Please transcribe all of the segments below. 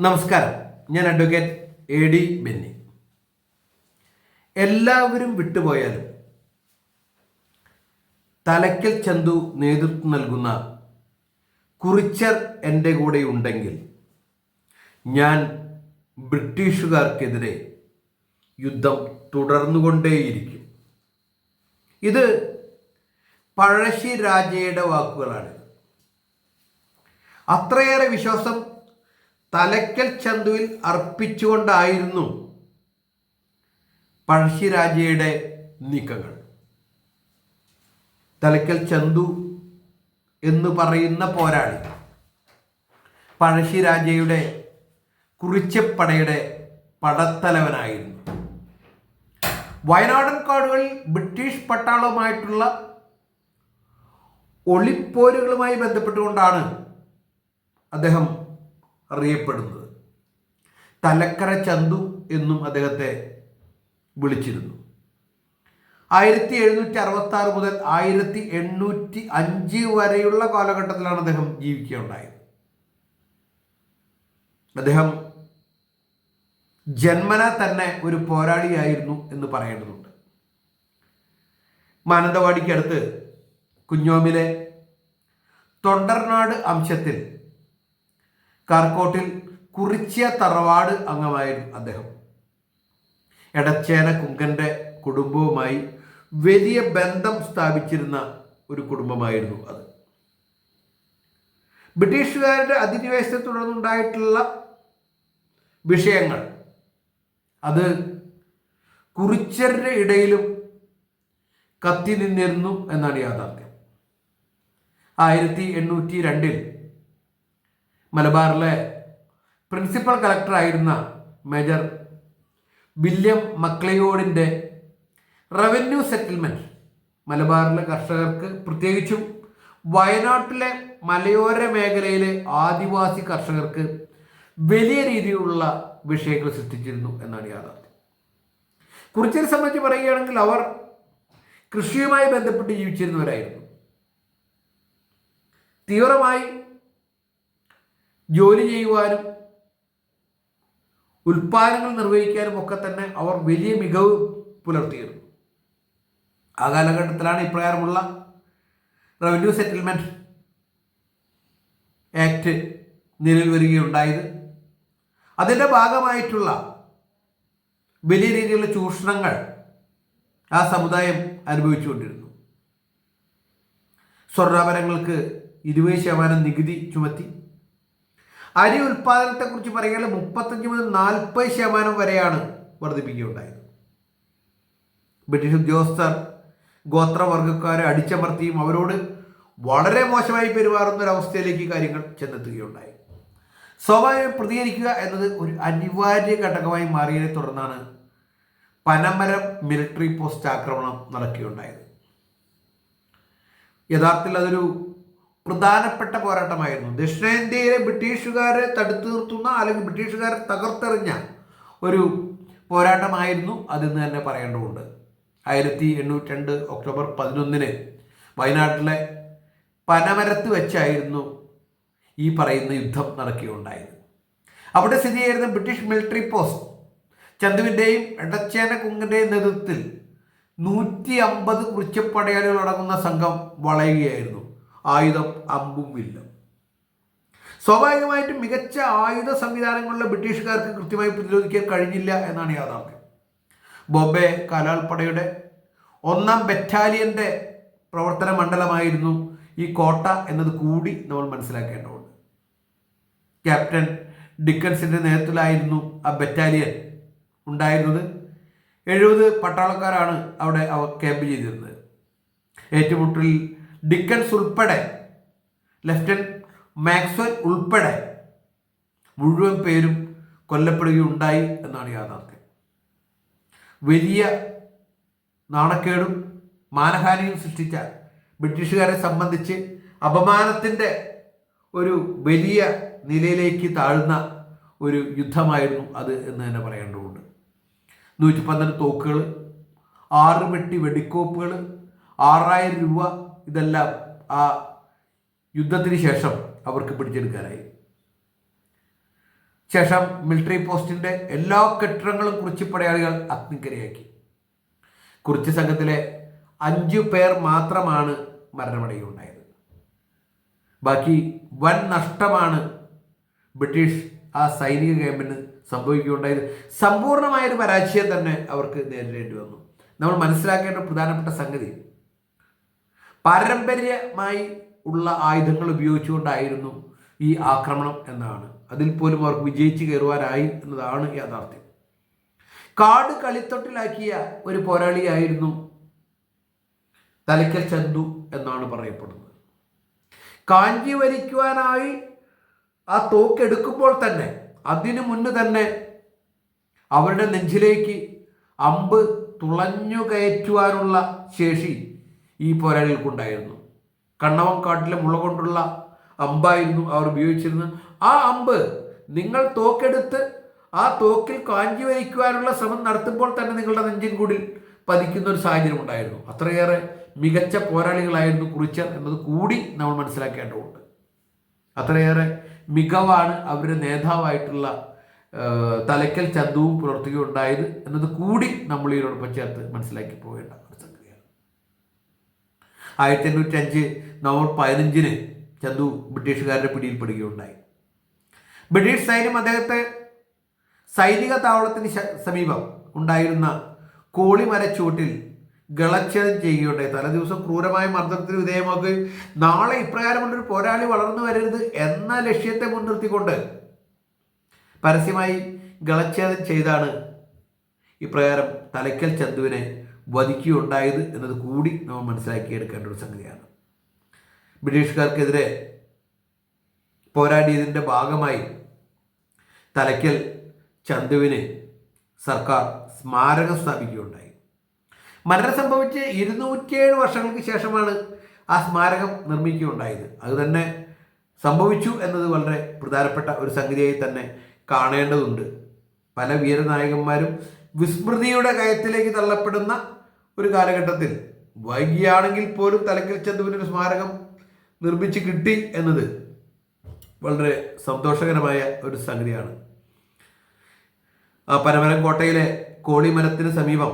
നമസ്കാരം. ഞാൻ advocate A D Benny. എല്ലാവരും വിട്ടുപോയാലും തലയ്ക്കൽ ചന്തു നേതൃത്വം നൽകുന്ന കുറിച്ചർ എന്റെ കൂടെ ഉണ്ടെങ്കിൽ ഞാൻ ബ്രിട്ടീഷുകാർക്കെതിരെ യുദ്ധം തുടർന്നുകൊണ്ടേയിരിക്കും. ഇത് പഴശ്ശി രാജയുടെ വാക്കുകളാണ്. അത്രയേറെ വിശ്വാസം തലക്കൽ ചന്തുവിൽ അർപ്പിച്ചുകൊണ്ടായിരുന്നു പഴശ്ശിരാജയുടെ നീക്കങ്ങൾ. തലക്കൽ ചന്തു എന്ന് പറയുന്ന പോരാളി പഴശ്ശിരാജയുടെ കുറിച്ചപ്പടയുടെ പടത്തലവനായിരുന്നു. വയനാടൻ കാടുകളിൽ ബ്രിട്ടീഷ് പട്ടാളവുമായിട്ടുള്ള ഒളിപ്പോരുകളുമായി ബന്ധപ്പെട്ടുകൊണ്ടാണ് അദ്ദേഹം അറിയപ്പെടുന്നത്. തലക്കര ചന്തു എന്നും അദ്ദേഹത്തെ വിളിച്ചിരുന്നു. ആയിരത്തി എഴുന്നൂറ്റി അറുപത്തി ആറ് മുതൽ ആയിരത്തി എണ്ണൂറ്റി അഞ്ച് വരെയുള്ള കാലഘട്ടത്തിലാണ് അദ്ദേഹം ജീവിക്കുകയുണ്ടായത്. അദ്ദേഹം ജന്മന തന്നെ ഒരു പോരാളിയായിരുന്നു എന്ന് പറയേണ്ടതുണ്ട്. മാനന്തവാടിക്കടുത്ത് കുഞ്ഞോമിലെ തൊണ്ടർനാട് അംശത്തിൽ കാർക്കോട്ടിൽ കുറിച്യ തറവാട് അംഗമായിരുന്നു അദ്ദേഹം. എടച്ചേന കുങ്കന്റെ കുടുംബവുമായി വലിയ ബന്ധം സ്ഥാപിച്ചിരുന്ന ഒരു കുടുംബമായിരുന്നു അത്. ബ്രിട്ടീഷുകാരുടെ അധിനിവേശത്തെ തുടർന്നുണ്ടായിട്ടുള്ള വിഷയങ്ങൾ അത് കുറിച്ചരുടെ ഇടയിലും കത്തി നിന്നിരുന്നു എന്നാണ് യാഥാർത്ഥ്യം. ആയിരത്തി എണ്ണൂറ്റി രണ്ടിൽ മലബാറിലെ പ്രിൻസിപ്പൽ കളക്ടറായിരുന്ന മേജർ വില്യം മക്ലയോഡിന്റെ റവന്യൂ സെറ്റിൽമെന്റ് മലബാറിലെ കർഷകർക്ക് പ്രത്യേകിച്ചും വയനാട്ടിലെ മലയോര മേഖലയിലെ ആദിവാസി കർഷകർക്ക് വലിയ രീതിയിലുള്ള വിഷയങ്ങൾ സൃഷ്ടിച്ചിരുന്നു എന്നാണ് യാഥാർത്ഥ്യം. കുറിച്ചിനെ സംബന്ധിച്ച് പറയുകയാണെങ്കിൽ അവർ കൃഷിയുമായി ബന്ധപ്പെട്ട് ജീവിച്ചിരുന്നവരായിരുന്നു. തീവ്രമായി ജോലി ചെയ്യുവാനും ഉൽപ്പാദനങ്ങൾ നിർവഹിക്കാനും ഒക്കെ തന്നെ അവർ വലിയ മികവ് പുലർത്തിയിരുന്നു. ആ കാലഘട്ടത്തിലാണ് ഇപ്രകാരമുള്ള റവന്യൂ സെറ്റിൽമെന്റ് ആക്ട് നിലവിൽ വരികയുണ്ടായത്. അതിന്റെ ഭാഗമായിട്ടുള്ള വലിയ രീതിയിലുള്ള ചൂഷണങ്ങൾ ആ സമുദായം അനുഭവിച്ചുകൊണ്ടിരുന്നു. സ്വർണാഭരണങ്ങൾക്ക് ഇരുപത് ശതമാനം നികുതി ചുമത്തി. അരി ഉൽപ്പാദനത്തെക്കുറിച്ച് പറയുകയാണെങ്കിൽ മുപ്പത്തഞ്ച് മുതൽ നാൽപ്പത് ശതമാനം വരെയാണ് വർദ്ധിപ്പിക്കുകയുണ്ടായത്. ബ്രിട്ടീഷ് ഉദ്യോഗസ്ഥർ ഗോത്രവർഗക്കാരെ അടിച്ചമർത്തിയും അവരോട് വളരെ മോശമായി പെരുമാറുന്ന ഒരു അവസ്ഥയിലേക്ക് കാര്യങ്ങൾ ചെന്നെത്തുകയുണ്ടായി. സ്വാഭാവികം പ്രതികരിക്കുക എന്നത് ഒരു അനിവാര്യ ഘടകമായി മാറിയതിനെ തുടർന്നാണ് പനമരം മിലിറ്ററി പോസ്റ്റ് ആക്രമണം നടക്കുകയുണ്ടായത്. യഥാർത്ഥത്തിൽ അതൊരു പ്രധാനപ്പെട്ട പോരാട്ടമായിരുന്നു. ദക്ഷിണേന്ത്യയിലെ ബ്രിട്ടീഷുകാരെ തടുത്തു നിർത്തുന്ന അല്ലെങ്കിൽ ബ്രിട്ടീഷുകാരെ തകർത്തെറിഞ്ഞ ഒരു പോരാട്ടമായിരുന്നു അതെന്ന് തന്നെ പറയേണ്ടതുണ്ട്. ആയിരത്തി എണ്ണൂറ്റി രണ്ട് ഒക്ടോബർ പതിനൊന്നിന് വയനാട്ടിലെ പനമരത്ത് വെച്ചായിരുന്നു ഈ പറയുന്ന യുദ്ധം നടക്കുകയുണ്ടായത്. അവിടെ സ്ഥിതി ചെയ്യുന്ന ബ്രിട്ടീഷ് മിലിറ്ററി പോസ്റ്റ് ചന്തുവിന്റെയും എടച്ചേന കുങ്ങിന്റെയും നേതൃത്വത്തിൽ നൂറ്റി അമ്പത് കുറിച്ചപ്പടയാളികൾ അടങ്ങുന്ന സംഘം വളയുകയായിരുന്നു. ആയുധം അമ്പും വില്ലും. സ്വാഭാവികമായിട്ടും മികച്ച ആയുധ സംവിധാനങ്ങളുള്ള ബ്രിട്ടീഷുകാർക്ക് കൃത്യമായി പ്രതിരോധിക്കാൻ കഴിഞ്ഞില്ല എന്നാണ് യാഥാർത്ഥ്യം. ബോംബെ കലാൽപ്പടയുടെ ഒന്നാം ബറ്റാലിയന്റെ പ്രവർത്തന മണ്ഡലമായിരുന്നു ഈ കോട്ട എന്നത് കൂടി നമ്മൾ മനസ്സിലാക്കേണ്ടതുണ്ട്. ക്യാപ്റ്റൻ ഡിക്കൻസിന്റെ നേതൃത്വത്തിലായിരുന്നു ആ ബറ്റാലിയൻ ഉണ്ടായിരുന്നത്. എഴുപത് പട്ടാളക്കാരാണ് അവിടെ അവർ ക്യാമ്പ് ചെയ്തിരുന്നത്. ഏറ്റുമുട്ടലിൽ ഡിക്കൻസ് ഉൾപ്പെടെ ലെഫ്റ്റനന്റ് മാക്സ്വൽ ഉൾപ്പെടെ മുഴുവൻ പേരും കൊല്ലപ്പെടുകയുണ്ടായി എന്നാണ് യാഥാർത്ഥ്യം. വലിയ നാണക്കേടും മാനഹാനിയും സൃഷ്ടിച്ച ബ്രിട്ടീഷുകാരെ സംബന്ധിച്ച് അപമാനത്തിന്റെ ഒരു വലിയ നിലയിലേക്ക് താഴ്ന്ന ഒരു യുദ്ധമായിരുന്നു അത് എന്ന് തന്നെ പറയേണ്ടതുണ്ട്. നൂറ്റി പന്ത്രണ്ട് തോക്കുകൾ ആറ് വെട്ടി വെടിക്കോപ്പുകൾ ആറായിരം രൂപ ഇതെല്ലാം ആ യുദ്ധത്തിന് ശേഷം അവർക്ക് പിടിച്ചെടുക്കാനായി. ശേഷം മിലിറ്ററി പോസ്റ്റിന്റെ എല്ലാ കെട്ടിടങ്ങളും കുറിച്ച് പടയാളികൾ അഗ്നിക്കരയാക്കി. കുറിച്ച് സംഘത്തിലെ അഞ്ചു പേർ മാത്രമാണ് മരണമടയുണ്ടായത്. ബാക്കി വൻ നഷ്ടമാണ് ബ്രിട്ടീഷ് ആ സൈനിക ക്യാമ്പിന് സംഭവിക്കുകയുണ്ടായത്. സമ്പൂർണമായൊരു പരാജയം തന്നെ അവർക്ക് നേരിടേണ്ടി വന്നു. നമ്മൾ മനസ്സിലാക്കേണ്ട പ്രധാനപ്പെട്ട സംഗതി പാരമ്പര്യമായി ഉള്ള ആയുധങ്ങൾ ഉപയോഗിച്ചുകൊണ്ടായിരുന്നു ഈ ആക്രമണം എന്നാണ്. അതിൽ പോലും അവർക്ക് വിജയിച്ചു കയറുവാനായി എന്നതാണ് യാഥാർത്ഥ്യം. കാട് കളിത്തൊട്ടിലാക്കിയ ഒരു പോരാളിയായിരുന്നു തലയ്ക്കൽ ചന്തു എന്നാണ് പറയപ്പെടുന്നത്. കാഞ്ചി വലിക്കുവാനായി ആ തോക്കെടുക്കുമ്പോൾ തന്നെ അതിനു മുന്ന് തന്നെ അവരുടെ നെഞ്ചിലേക്ക് അമ്പ് തുളഞ്ഞു കയറ്റുവാനുള്ള ശേഷി ഈ പോരാളികൾക്കുണ്ടായിരുന്നു. കണ്ണവം കാട്ടിലെ മുള കൊണ്ടുള്ള അമ്പായിരുന്നു അവർ ഉപയോഗിച്ചിരുന്നത്. ആ അമ്പ് നിങ്ങൾ തോക്കെടുത്ത് ആ തോക്കിൽ കാഞ്ചി വഹിക്കുവാനുള്ള ശ്രമം നടത്തുമ്പോൾ തന്നെ നിങ്ങളുടെ നെഞ്ചിൻ കൂടിൽ പതിക്കുന്ന ഒരു സാഹചര്യം ഉണ്ടായിരുന്നു. അത്രയേറെ മികച്ച പോരാളികളായിരുന്നു കുറിച്ചർ എന്നത് കൂടി നമ്മൾ മനസ്സിലാക്കേണ്ടതുണ്ട്. അത്രയേറെ മികവാണ് അവരുടെ നേതാവായിട്ടുള്ള തലക്കൽ ചന്തുവും പുലർത്തുകയുണ്ടായത് എന്നത് കൂടി നമ്മൾ ഇതിനോടൊപ്പം ചേർത്ത് മനസ്സിലാക്കി പോകേണ്ട ആയിരത്തി എണ്ണൂറ്റി അഞ്ച് നവംബർ പതിനഞ്ചിന് ചന്തു ബ്രിട്ടീഷുകാരുടെ പിടിയിൽപ്പെടുകയുണ്ടായി. ബ്രിട്ടീഷ് സൈന്യം അദ്ദേഹത്തെ സൈനിക താവളത്തിന് സമീപം ഉണ്ടായിരുന്ന കോളിമരച്ചൂട്ടിൽ ഗളച്ഛേദം ചെയ്യുകയുണ്ടായി. തലേ ദിവസം ക്രൂരമായ മർദ്ദനത്തിന് വിധേയമാക്കുകയും നാളെ ഇപ്രകാരമുള്ളൊരു പോരാളി വളർന്നു വരരുത് എന്ന ലക്ഷ്യത്തെ മുൻനിർത്തിക്കൊണ്ട് പരസ്യമായി ഗളച്ഛേദം ചെയ്താണ് ഇപ്രകാരം തലയ്ക്കൽ ചന്തുവിനെ വധിക്കുകയുണ്ടായത് എന്നത് കൂടി നമ്മൾ മനസ്സിലാക്കിയെടുക്കേണ്ട ഒരു സംഗതിയാണ്. ബ്രിട്ടീഷുകാർക്കെതിരെ പോരാടിയതിന്റെ ഭാഗമായി തലയ്ക്കൽ ചന്തുവിന് സർക്കാർ സ്മാരകം സ്ഥാപിക്കുകയുണ്ടായി. മരണം സംഭവിച്ച് ഇരുന്നൂറ്റിയേഴ് വർഷങ്ങൾക്ക് ശേഷമാണ് ആ സ്മാരകം നിർമ്മിക്കുകയുണ്ടായത്. അതുതന്നെ സംഭവിച്ചു എന്നത് വളരെ പ്രധാനപ്പെട്ട ഒരു സംഗതിയായി തന്നെ കാണേണ്ടതുണ്ട്. പല വീരനായകന്മാരും വിസ്മൃതിയുടെ കയത്തിലേക്ക് തള്ളപ്പെടുന്ന ഒരു കാലഘട്ടത്തിൽ വൈകിയാണെങ്കിൽ പോലും തലക്കൽ ചന്തുവിനൊരു സ്മാരകം നിർമ്മിച്ച് കിട്ടി എന്നത് വളരെ സന്തോഷകരമായ ഒരു സംഗതിയാണ്. ആ പനമരം കോട്ടയിലെ കോളിമരത്തിന് സമീപം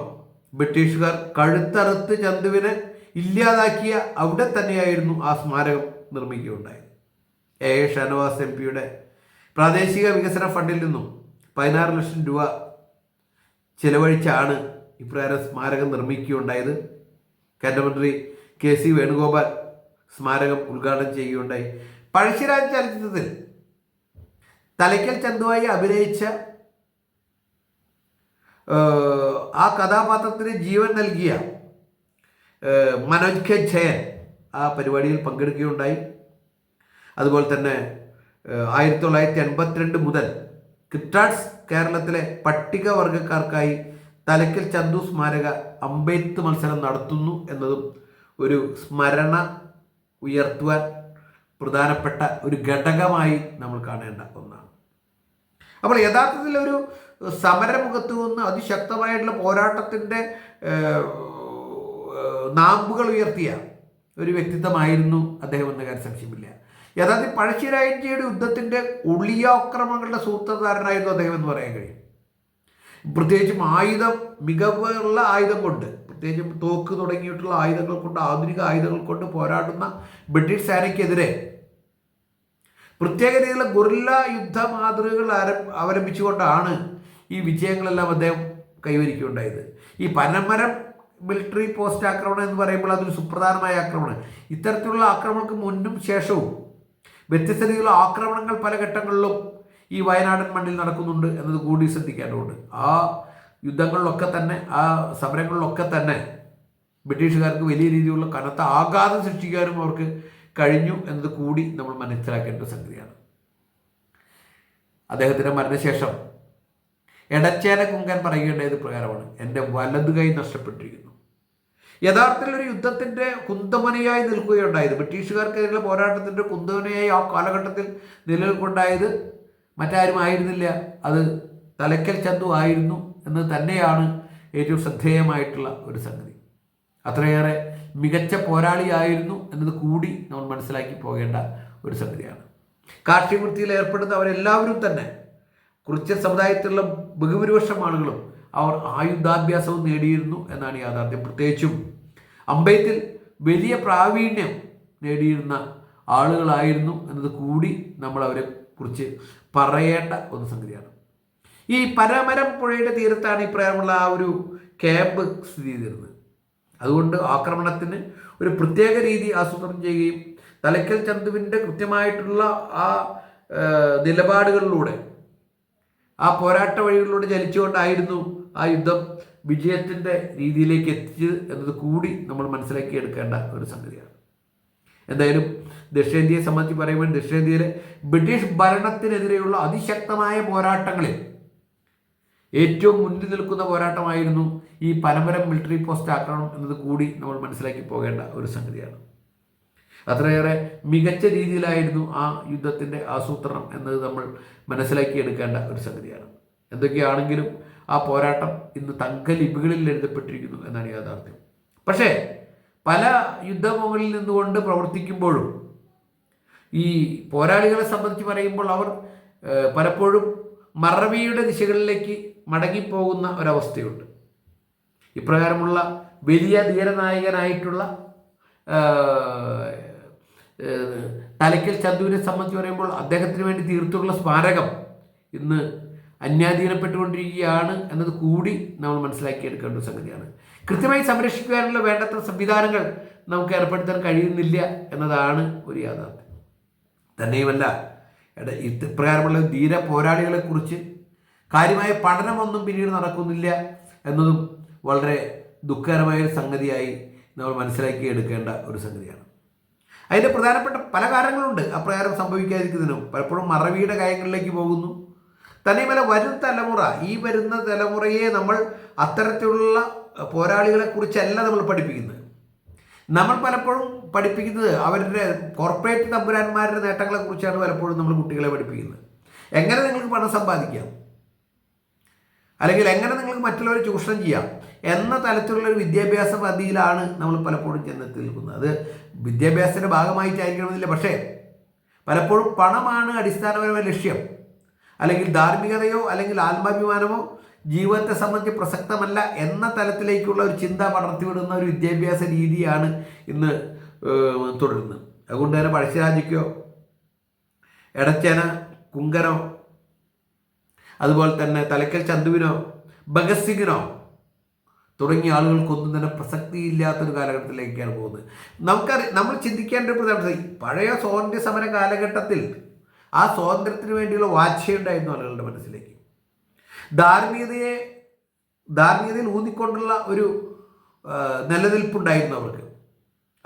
ബ്രിട്ടീഷുകാർ കഴുത്തറുത്ത് ചന്തുവിനെ ഇല്ലാതാക്കിയ അവിടെ തന്നെയായിരുന്നു ആ സ്മാരകം നിർമ്മിക്കുകയുണ്ടായത്. എ. എ. ഷാനവാസ് എം. പിയുടെ പ്രാദേശിക വികസന ഫണ്ടിൽ നിന്നും പതിനാറ് ലക്ഷം രൂപ ചിലവഴിച്ചാണ് ഇപ്രകാരം സ്മാരകം നിർമ്മിക്കുകയുണ്ടായത്. കേന്ദ്രമന്ത്രി കെ സി വേണുഗോപാൽ സ്മാരകം ഉദ്ഘാടനം ചെയ്യുകയുണ്ടായി. പഴശ്ശിരാജ് ചലച്ചിത്രത്തിൽ തലയ്ക്കൽ ചന്തുവായി അഭിനയിച്ച ആ കഥാപാത്രത്തിന് ജീവൻ നൽകിയ മനോജ് കെ ജയൻ ആ പരിപാടിയിൽ പങ്കെടുക്കുകയുണ്ടായി. അതുപോലെ തന്നെ ആയിരത്തി തൊള്ളായിരത്തി എൺപത്തിരണ്ട് മുതൽ കിറ്റാഡ്സ് കേരളത്തിലെ പട്ടികവർഗക്കാർക്കായി തലക്കൽ ചന്തു സ്മാരക അമ്പെയ്ത്ത് മത്സരം നടത്തുന്നു എന്നതും ഒരു സ്മരണ ഉയർത്തുവാൻ പ്രധാനപ്പെട്ട ഒരു ഘടകമായി നമ്മൾ കാണേണ്ട ഒന്നാണ്. അപ്പോൾ യഥാർത്ഥത്തിൽ ഒരു സമരമുഖത്ത് നിന്ന് അതിശക്തമായിട്ടുള്ള പോരാട്ടത്തിന്റെ നാമ്പുകൾ ഉയർത്തിയ ഒരു വ്യക്തിത്വമായിരുന്നു അദ്ദേഹം എന്ന കാര്യം സംശയമില്ല. യഥാർത്ഥത്തിൽ പഴശ്ശിരായഞ്ചിയുടെ യുദ്ധത്തിന്റെ ഒളിയാക്രമങ്ങളുടെ സൂത്രധാരനായിരുന്നു അദ്ദേഹം എന്ന് പറയാൻ കഴിയും. പ്രത്യേകിച്ചും ആയുധം മികവുള്ള ആയുധം കൊണ്ട് പ്രത്യേകിച്ചും തോക്ക് തുടങ്ങിയിട്ടുള്ള ആയുധങ്ങൾ കൊണ്ട് ആധുനിക ആയുധങ്ങൾ കൊണ്ട് പോരാടുന്ന ബ്രിട്ടീഷ് സേനയ്ക്കെതിരെ പ്രത്യേക രീതിയിലുള്ള ഗുറില്ല യുദ്ധ മാതൃകകൾ അവലംബിച്ചുകൊണ്ടാണ് ഈ വിജയങ്ങളെല്ലാം അദ്ദേഹം കൈവരിക്കുകയുണ്ടായത്. ഈ പനമരം മിലിറ്ററി പോസ്റ്റ് ആക്രമണം എന്ന് പറയുമ്പോൾ അതൊരു സുപ്രധാനമായ ആക്രമണം ഇത്തരത്തിലുള്ള ആക്രമണങ്ങൾക്ക് മുന്നും ശേഷവും വ്യത്യസ്ത രീതിയിലുള്ള ആക്രമണങ്ങൾ പല ഘട്ടങ്ങളിലും ഈ വയനാടൻ മണ്ണിൽ നടക്കുന്നുണ്ട് എന്നത് കൂടി ശ്രദ്ധിക്കേണ്ടതുണ്ട്. ആ യുദ്ധങ്ങളിലൊക്കെ തന്നെ ആ സമരങ്ങളിലൊക്കെ തന്നെ ബ്രിട്ടീഷുകാർക്ക് വലിയ രീതിയിലുള്ള കനത്ത ആഘാതം സൃഷ്ടിക്കാനും അവർക്ക് കഴിഞ്ഞു എന്നത് കൂടി നമ്മൾ മനസ്സിലാക്കേണ്ട സംഗതിയാണ്. അദ്ദേഹത്തിന്റെ മരണശേഷം എടച്ചേന കുങ്കൻ പറയുകയുണ്ടായത് പ്രകാരമാണ് എന്റെ വലതു കൈ നഷ്ടപ്പെട്ടിരിക്കുന്നു. യഥാർത്ഥത്തിൽ ഒരു യുദ്ധത്തിന്റെ കുന്തമനയായി നിൽക്കുകയുണ്ടായത് ബ്രിട്ടീഷുകാർക്കെതിരെ പോരാട്ടത്തിന്റെ കുന്തമനയായി ആ കാലഘട്ടത്തിൽ നിലനിൽക്കുണ്ടായത് മറ്റാരും ആയിരുന്നില്ല. അത് തലക്കൽ ചന്തു ആയിരുന്നു എന്ന് തന്നെയാണ് ഏറ്റവും ശ്രദ്ധേയമായിട്ടുള്ള ഒരു സംഗതി. അത്രയേറെ മികച്ച പോരാളിയായിരുന്നു എന്നത് കൂടി നമ്മൾ മനസ്സിലാക്കി പോകേണ്ട ഒരു സംഗതിയാണ്. കാർഷിക വൃത്തിയിൽ ഏർപ്പെടുന്ന അവരെല്ലാവരും തന്നെ കുറിച്യൻ സമുദായത്തിലുള്ള ബഹുഭൂരിപക്ഷം ആളുകളും അവർ ആയുധാഭ്യാസവും നേടിയിരുന്നു എന്നാണ് യാഥാർത്ഥ്യം. പ്രത്യേകിച്ചും അമ്പയത്തിൽ വലിയ പ്രാവീണ്യം നേടിയിരുന്ന ആളുകളായിരുന്നു എന്നത് കൂടി നമ്മൾ അവരെ കുറിച്ച് പറയേണ്ട ഒന്ന് സംഗതിയാണ്. ഈ പരമരം പുഴയുടെ തീരത്താണ് ഈ ആ ഒരു ക്യാമ്പ് സ്ഥിതി ചെയ്തിരുന്നത്. അതുകൊണ്ട് ആക്രമണത്തിന് ഒരു പ്രത്യേക രീതി ആസൂത്രണം ചെയ്യുകയും തലക്കൽ ചന്തുവിന്റെ കൃത്യമായിട്ടുള്ള ആ നിലപാടുകളിലൂടെ ആ പോരാട്ട വഴികളിലൂടെ ചലിച്ചുകൊണ്ടായിരുന്നു ആ യുദ്ധം വിജയത്തിന്റെ രീതിയിലേക്ക് എത്തിച്ചത് എന്നത് കൂടി നമ്മൾ മനസ്സിലാക്കി എടുക്കേണ്ട ഒരു സംഗതിയാണ്. എന്തായാലും ദക്ഷിണേന്ത്യയെ സംബന്ധിച്ച് പറയുമ്പോൾ ദക്ഷിണേന്ത്യയിലെ ബ്രിട്ടീഷ് ഭരണത്തിനെതിരെയുള്ള അതിശക്തമായ പോരാട്ടങ്ങളിൽ ഏറ്റവും മുന്നിൽ നിൽക്കുന്ന പോരാട്ടമായിരുന്നു ഈ പനമരം മിലിറ്ററി പോസ്റ്റ് ആക്രമണം എന്നത് കൂടി നമ്മൾ മനസ്സിലാക്കി പോകേണ്ട ഒരു സംഗതിയാണ്. അത്രയേറെ മികച്ച രീതിയിലായിരുന്നു ആ യുദ്ധത്തിന്റെ ആസൂത്രണം എന്നത് നമ്മൾ മനസ്സിലാക്കി എടുക്കേണ്ട ഒരു സംഗതിയാണ്. എന്തൊക്കെയാണെങ്കിലും ആ പോരാട്ടം ഇന്ന് തങ്കലിപികളിൽ എഴുതപ്പെട്ടിരിക്കുന്നു എന്നാണ് യാഥാർത്ഥ്യം. പക്ഷേ പല യുദ്ധമുകളിൽ നിന്നുകൊണ്ട് പ്രവർത്തിക്കുമ്പോഴും ഈ പോരാളികളെ സംബന്ധിച്ച് പറയുമ്പോൾ അവർ പലപ്പോഴും മറവിയുടെ ദിശകളിലേക്ക് മടങ്ങിപ്പോകുന്ന ഒരവസ്ഥയുണ്ട്. ഇപ്രകാരമുള്ള വലിയ ധീരനായകനായിട്ടുള്ള തലയ്ക്കൽ ചന്തുവിനെ സംബന്ധിച്ച് പറയുമ്പോൾ അദ്ദേഹത്തിന് വേണ്ടി തീർത്തുള്ള സ്മാരകം ഇന്ന് അന്യാധീനപ്പെട്ടുകൊണ്ടിരിക്കുകയാണ് എന്നത് കൂടി നമ്മൾ മനസ്സിലാക്കിയെടുക്കേണ്ട സംഗതിയാണ്. കൃത്യമായി സംരക്ഷിക്കുവാനുള്ള വേണ്ടത്ര സംവിധാനങ്ങൾ നമുക്ക് ഏർപ്പെടുത്താൻ കഴിയുന്നില്ല എന്നതാണ് ഒരു യാഥാർത്ഥ്യം. തന്നെയുമല്ല ഇപ്രകാരമുള്ള ധീര പോരാളികളെക്കുറിച്ച് കാര്യമായ പഠനമൊന്നും പിന്നീട് നടക്കുന്നില്ല എന്നതും വളരെ ദുഃഖകരമായ ഒരു സംഗതിയായി നമ്മൾ മനസ്സിലാക്കി എടുക്കേണ്ട ഒരു സംഗതിയാണ്. അതിന്റെ പ്രധാനപ്പെട്ട പല കാരണങ്ങളുണ്ട്. അപ്രകാരം സംഭവിക്കാതിരിക്കുന്നതിനും പലപ്പോഴും മറവിയുടെ കാര്യങ്ങളിലേക്ക് പോകുന്നു. തന്നെയുമല്ല വരും തലമുറ ഈ വരുന്ന തലമുറയെ നമ്മൾ അത്തരത്തിലുള്ള പോരാളികളെ കുറിച്ചല്ല നമ്മൾ പഠിപ്പിക്കുന്നത്. നമ്മൾ പലപ്പോഴും പഠിപ്പിക്കുന്നത് അവരുടെ കോർപ്പറേറ്റ് തമ്പുരാന്മാരുടെ നേട്ടങ്ങളെ കുറിച്ചാണ് പലപ്പോഴും നമ്മൾ കുട്ടികളെ പഠിപ്പിക്കുന്നത്. എങ്ങനെ നിങ്ങൾക്ക് പണം സമ്പാദിക്കാം? അല്ലെങ്കിൽ എങ്ങനെ നിങ്ങൾക്ക് മറ്റുള്ളവരെ ചൂഷണം ചെയ്യാം? എന്ന തലത്തിലുള്ള ഒരു വിദ്യാഭ്യാസ പദ്ധതിയിലാണ് നമ്മൾ പലപ്പോഴും ചെന്നെത്തി നിൽക്കുന്നത്. അത് വിദ്യാഭ്യാസത്തിന്റെ ഭാഗമായിട്ടായിരിക്കണമെന്നില്ല പക്ഷേ പലപ്പോഴും പണമാണ് അടിസ്ഥാനപരമായ ലക്ഷ്യം. അല്ലെങ്കിൽ ധാർമ്മികതയോ അല്ലെങ്കിൽ ആത്മാഭിമാനമോ ജീവിതത്തെ സംബന്ധിച്ച് പ്രസക്തമല്ല എന്ന തലത്തിലേക്കുള്ള ഒരു ചിന്ത പടർത്തിവിടുന്ന ഒരു വിദ്യാഭ്യാസ രീതിയാണ് ഇന്ന് തുടരുന്നത്. അതുകൊണ്ട് തന്നെ പഴശ്ശിരാജയ്ക്കോ എടച്ചേന കുങ്കനോ അതുപോലെ തന്നെ തലക്കൽ ചന്തുവിനോ ഭഗത് സിംഗിനോ തുടങ്ങിയ ആളുകൾക്കൊന്നും തന്നെ പ്രസക്തിയില്ലാത്തൊരു കാലഘട്ടത്തിലേക്കാണ് പോകുന്നത്. നമുക്കറി നമ്മൾ ചിന്തിക്കേണ്ട ഒരു പ്രധാന പഴയ സ്വാതന്ത്ര്യ സമര കാലഘട്ടത്തിൽ ആ സ്വാതന്ത്ര്യത്തിന് വേണ്ടിയുള്ള വാച്ഛയുണ്ടായിരുന്നു ആളുകളുടെ മനസ്സിലേക്ക്. ധാർമ്മികതയെ ധാർമ്മികതയിൽ ഊന്നിക്കൊണ്ടുള്ള ഒരു നിലനിൽപ്പുണ്ടായിരുന്നു അവർക്ക്.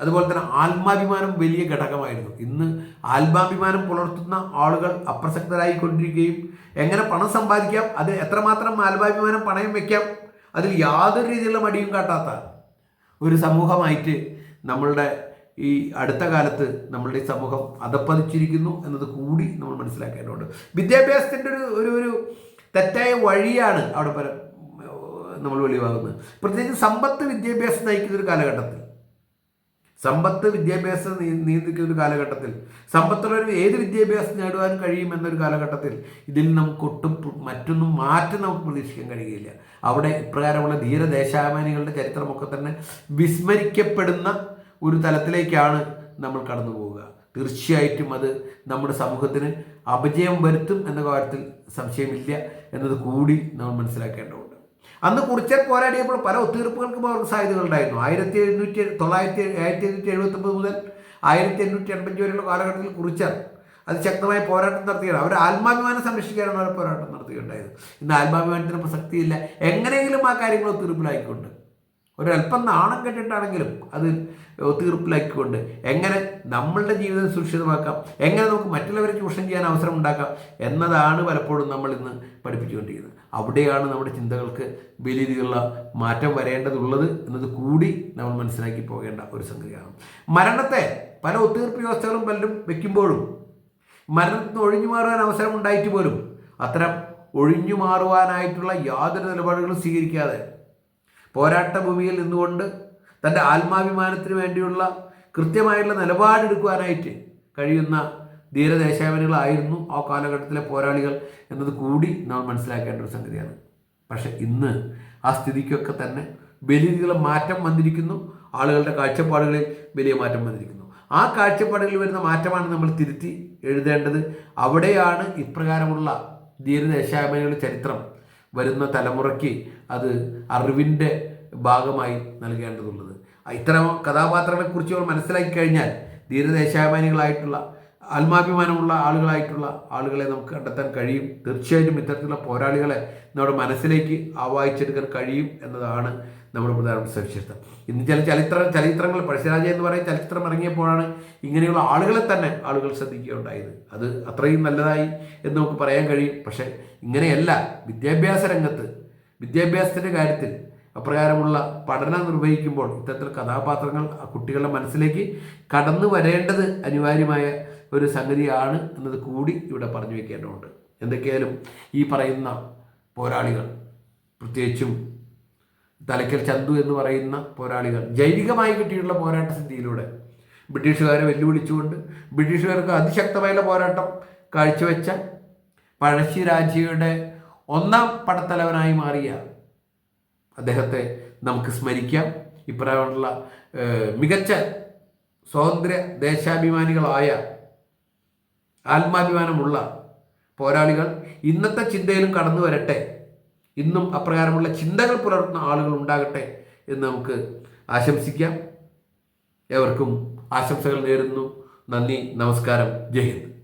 അതുപോലെ തന്നെ ആത്മാഭിമാനം വലിയ ഘടകമായിരുന്നു. ഇന്ന് ആത്മാഭിമാനം പുലർത്തുന്ന ആളുകൾ അപ്രസക്തരായിക്കൊണ്ടിരിക്കുകയും എങ്ങനെ പണം സമ്പാദിക്കാം അത് എത്രമാത്രം ആത്മാഭിമാനം പണയം വയ്ക്കാം അതിൽ യാതൊരു രീതിയിലുള്ള മടിയും കാട്ടാത്ത ഒരു സമൂഹമായിട്ട് നമ്മളുടെ ഈ അടുത്ത കാലത്ത് നമ്മളുടെ സമൂഹം അധപ്പതിച്ചിരിക്കുന്നു എന്നത് കൂടി നമ്മൾ മനസ്സിലാക്കേണ്ടതുണ്ട്. വിദ്യാഭ്യാസത്തിന്റെ ഒരു ഒരു തെറ്റായ വഴിയാണ് അവിടെ പല നമ്മൾ വെളിവാകുന്നത്. പ്രത്യേകിച്ച് സമ്പത്ത് വിദ്യാഭ്യാസം നയിക്കുന്ന ഒരു കാലഘട്ടത്തിൽ. സമ്പത്ത് വിദ്യാഭ്യാസം നിയന്ത്രിക്കുന്ന ഒരു കാലഘട്ടത്തിൽ. സമ്പത്തുള്ളവർ ഏത് വിദ്യാഭ്യാസം നേടുവാൻ കഴിയും എന്നൊരു കാലഘട്ടത്തിൽ ഇതിൽ നമുക്ക് ഒട്ടും മറ്റൊന്നും മാറ്റം നമുക്ക് പ്രതീക്ഷിക്കാൻ കഴിയുകയില്ല. അവിടെ ഇപ്രകാരമുള്ള ധീരദേശാഭിമാനികളുടെ ചരിത്രമൊക്കെ തന്നെ വിസ്മരിക്കപ്പെടുന്ന ഒരു തലത്തിലേക്കാണ് നമ്മൾ കടന്നു പോവുക തീർച്ചയായിട്ടും അത് നമ്മുടെ സമൂഹത്തിന് അപജയം വരുത്തും എന്ന കാര്യത്തിൽ സംശയമില്ല എന്നത് കൂടി നമ്മൾ മനസ്സിലാക്കേണ്ടതുണ്ട്. അന്ന് കുറിച്ചൽ പോരാടിയപ്പോൾ പല ഒത്തുതീർപ്പുകൾക്കും അവർക്ക് സാധ്യതകളുണ്ടായിരുന്നു ആയിരത്തി എഴുന്നൂറ്റി തൊള്ളായിരത്തി ആയിരത്തി എഴുന്നൂറ്റി എഴുപത്തൊമ്പത് മുതൽ ആയിരത്തി എണ്ണൂറ്റി എൺപത്തി വരെയുള്ള കാലഘട്ടത്തിൽ കുറിച്ചർ അതിശക്തമായ പോരാട്ടം നടത്തുകയാണ്. അവർ ആത്മാഭിമാനം സംരക്ഷിക്കാനാണ് അവർ പോരാട്ടം നടത്തുകയുണ്ടായത്. ഇന്ന് ആത്മാഭിമാനത്തിന് പ്രസക്തിയില്ല. എങ്ങനെയെങ്കിലും ആ കാര്യങ്ങൾ ഒത്തുതീർപ്പിലായിക്കൊണ്ട് ഒരല്പം നാണം കെട്ടിട്ടാണെങ്കിലും അത് തീർപ്പിലാക്കിക്കൊണ്ട് എങ്ങനെ നമ്മളുടെ ജീവിതം സുരക്ഷിതമാക്കാം എങ്ങനെ നമുക്ക് മറ്റുള്ളവരെ ചൂഷണം ചെയ്യാൻ അവസരം ഉണ്ടാക്കാം എന്നതാണ് പലപ്പോഴും നമ്മൾ ഇന്ന് പഠിപ്പിച്ചുകൊണ്ടിരിക്കുന്നത്. അവിടെയാണ് നമ്മുടെ ചിന്തകൾക്ക് വലിയ രീതിയിലുള്ള മാറ്റം വരേണ്ടതുള്ളത് എന്നത് കൂടി നമ്മൾ മനസ്സിലാക്കി പോകേണ്ട ഒരു സംഗതിയാണ്. മരണത്തെ പല ഒത്തുതീർപ്പ് വ്യവസ്ഥകളും പലരും വെക്കുമ്പോഴും മരണത്തിൽ നിന്ന് ഒഴിഞ്ഞു മാറുവാൻ അവസരം ഉണ്ടായിട്ട് പോലും അത്തരം ഒഴിഞ്ഞു മാറുവാനായിട്ടുള്ള യാതൊരു നിലപാടുകളും സ്വീകരിക്കാതെ പോരാട്ട ഭൂമിയിൽ നിന്നുകൊണ്ട് തന്റെ ആത്മാഭിമാനത്തിന് വേണ്ടിയുള്ള കൃത്യമായുള്ള നിലപാടെടുക്കുവാനായിട്ട് കഴിയുന്ന ധീരദേശാഭിമാനികളായിരുന്നു ആ കാലഘട്ടത്തിലെ പോരാളികൾ എന്നത് കൂടി നാം മനസ്സിലാക്കേണ്ട ഒരു സംഗതിയാണ്. പക്ഷെ ഇന്ന് ആ സ്ഥിതിക്കൊക്കെ തന്നെ വലിയ മാറ്റം വന്നിരിക്കുന്നു. ആളുകളുടെ കാഴ്ചപ്പാടുകളിൽ വലിയ മാറ്റം വന്നിരിക്കുന്നു. ആ കാഴ്ചപ്പാടുകളിൽ വരുന്ന മാറ്റമാണ് നമ്മൾ തിരുത്തി എഴുതേണ്ടത്. അവിടെയാണ് ഇപ്രകാരമുള്ള ധീരദേശാഭിമാനികളുടെ ചരിത്രം. വരുന്ന തലമുറയ്ക്ക് അത് അറിവിന്റെ ഭാഗമായി നൽകേണ്ടതുള്ളത്. ഇത്തരം കഥാപാത്രങ്ങളെ കുറിച്ച് അവർ മനസ്സിലാക്കി കഴിഞ്ഞാൽ ധീരദേശാഭിമാനികളായിട്ടുള്ള ആത്മാഭിമാനമുള്ള ആളുകളായിട്ടുള്ള ആളുകളെ നമുക്ക് കണ്ടെത്താൻ കഴിയും. തീർച്ചയായിട്ടും ഇത്തരത്തിലുള്ള പോരാളികളെ നമ്മുടെ മനസ്സിലേക്ക് ആവാഹിച്ചെടുക്കാൻ കഴിയും എന്നതാണ് നമ്മുടെ പ്രധാനപ്പെട്ട സവിശേഷത. ഇന്ന് ചില ചരിത്ര ചരിത്രങ്ങൾ പഴശ്ശിരാജ എന്ന് പറയുന്ന ചരിത്രം ഇറങ്ങിയപ്പോഴാണ് ഇങ്ങനെയുള്ള ആളുകളെ തന്നെ ആളുകൾ ശ്രദ്ധിക്കുകയുണ്ടായത്. അത് അത്രയും നല്ലതായി എന്ന് നമുക്ക് പറയാൻ കഴിയും. പക്ഷേ ഇങ്ങനെയല്ല. വിദ്യാഭ്യാസ രംഗത്ത് വിദ്യാഭ്യാസത്തിന്റെ കാര്യത്തിൽ അപ്രകാരമുള്ള പഠനം നിർവഹിക്കുമ്പോൾ ഇത്തരത്തിൽ കഥാപാത്രങ്ങൾ കുട്ടികളുടെ മനസ്സിലേക്ക് കടന്നു വരേണ്ടത് അനിവാര്യമായ ഒരു സംഗതിയാണ് എന്നത് കൂടി ഇവിടെ പറഞ്ഞു വെക്കേണ്ടതുണ്ട് എന്തൊക്കെയായാലും ഈ പറയുന്ന പോരാളികൾ പ്രത്യേകിച്ചും തലയ്ക്കൽ ചന്തു എന്ന് പറയുന്ന പോരാളികൾ. ജൈവികമായി കിട്ടിയിട്ടുള്ള പോരാട്ട സിദ്ധിയിലൂടെ ബ്രിട്ടീഷുകാരെ വെല്ലുവിളിച്ചുകൊണ്ട് ബ്രിട്ടീഷുകാർക്ക് അതിശക്തമായ പോരാട്ടം കാഴ്ചവെച്ച പഴശ്ശി രാജയുടെ ഒന്നാം പടത്തലവനായി മാറിയ അദ്ദേഹത്തെ നമുക്ക് സ്മരിക്കാം. ഇപ്രകാരമുള്ള മികച്ച സ്വാതന്ത്ര്യ ദേശാഭിമാനികളായ ആത്മാഭിമാനമുള്ള പോരാളികൾ ഇന്നത്തെ ചിന്തയിലും കടന്നു വരട്ടെ ഇന്നും അപ്രകാരമുള്ള ചിന്തകൾ പുലർത്തുന്ന ആളുകൾ ഉണ്ടാകട്ടെ എന്ന് നമുക്ക് ആശംസിക്കാം. ഏവർക്കും ആശംസകൾ നേരുന്നു. നന്ദി നമസ്കാരം. ജയ് ഹിന്ദ്.